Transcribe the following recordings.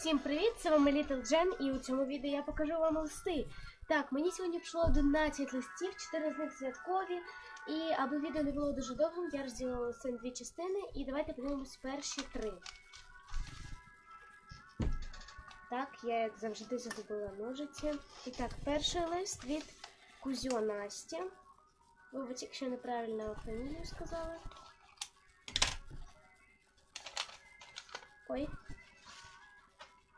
Всім привіт! Це вами Little Jen і у цьому відео я покажу вам листи. Так, мені сьогодні прийшло 11 листів, 4 з них святкові. І аби відео не було дуже довгим, я розділила листи на дві частини. І давайте подивимось перші три. Так, я як завжди загубила ножиці. І так, перший лист від Кузьо Насті. Вибач, якщо неправильно фамілію сказала. Ой.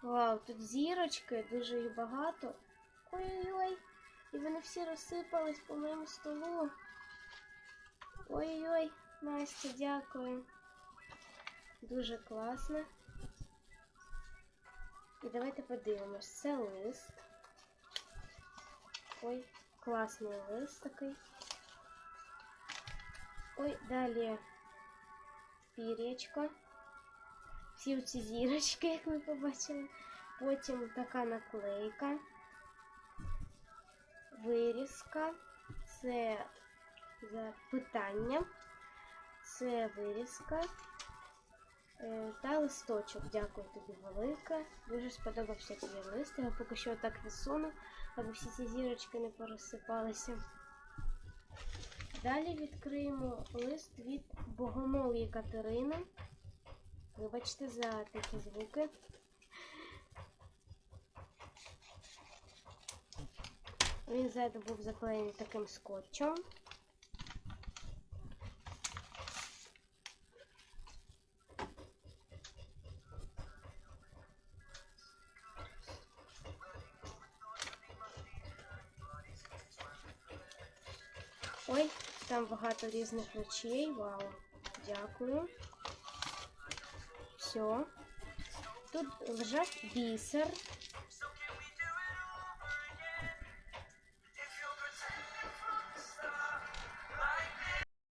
Вау, тут зірочки, дуже їх багато. Ой-ой-ой. І вони всі розсипались по моєму столу. Ой-ой-ой, Настя, дякую. Дуже класно. І давайте подивимось. Це лист. Ой, класний лист такий. Ой, далі пір'ячко. Всі ці зірочки, як ми побачили. Потім така наклейка, вирізка, це запитання, це вирізка е, та листочок. Дякую тобі велике. Дуже сподобався тобі лист. Я поки що так відсуну, аби всі ці зірочки не порозсипалися. Далі відкриємо лист від Богомолії Катерини. Вибачте за такі звуки. Він ззаду був заклеєний таким скотчем. Ой, там багато різних речей. Вау, дякую. Все. Тут лежать бісер.